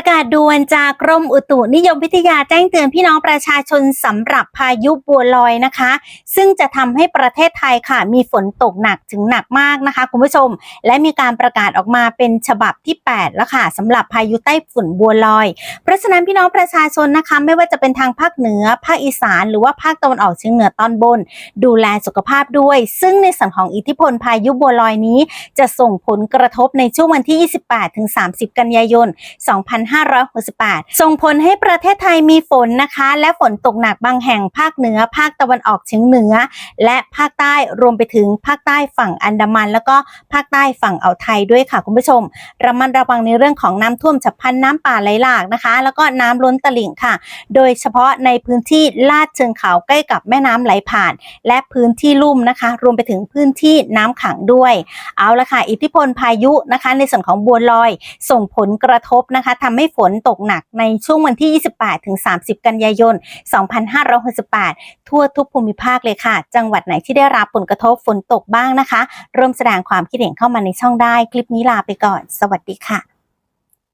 ประกาศด่วนจากกรมอุตุนิยมวิทยาแจ้งเตือนพี่น้องประชาชนสำหรับพายุบัวลอยนะคะ ซึ่งจะทำให้ประเทศไทยค่ะมีฝนตกหนักถึงหนักมากนะคะ คุณผู้ชม และมีการประกาศออกมาเป็นฉบับที่ 8 แล้วค่ะสำหรับพายุใต้ฝุ่นบัวลอย เพราะฉะนั้นพี่น้องประชาชนนะคะ ไม่ว่าจะเป็นทางภาคเหนือภาคอีสาน หรือว่าภาคตะวันออกเฉียงเหนือตอนบน ดูแลสุขภาพด้วย ซึ่งในส่วนของอิทธิพลพายุบัวลอยนี้ จะส่งผลกระทบในช่วงวันที่ 28-30 กันยายน2568 ส่งผลให้ประเทศไทยมีฝนนะคะ และฝนตกหนักบางแห่งภาคเหนือ ภาคตะวันออกเฉียงเหนือ และภาคใต้รวมไปถึงภาคใต้ฝั่งอันดามัน แล้วก็ภาคใต้ฝั่งอ่าวไทยด้วยค่ะคุณผู้ชม ระมัดระวังในเรื่องของน้ำท่วมฉับพลันน้ำป่าไหลหลากนะคะ แล้วก็น้ำล้นตลิ่งค่ะ โดยเฉพาะในพื้นที่ลาดเชิงเขาใกล้กับแม่น้ำไหลผ่าน และพื้นที่ลุ่มนะคะ รวมไปถึงพื้นที่น้ำขังด้วย เอาละค่ะ อิทธิพลพายุนะคะ ในส่วนของบัวลอยส่งผลกระทบนะคะทำให้ฝนตกหนักในช่วงวันที่ 28 ถึง 30 กันยายน 2568 ทั่วทุกภูมิภาคเลยค่ะ จังหวัดไหนที่ได้รับผลกระทบฝนตกบ้างนะคะเริ่มแสดงความคิดเห็นเข้ามาในช่องได้ คลิปนี้ลาไปก่อน สวัสดีค่ะ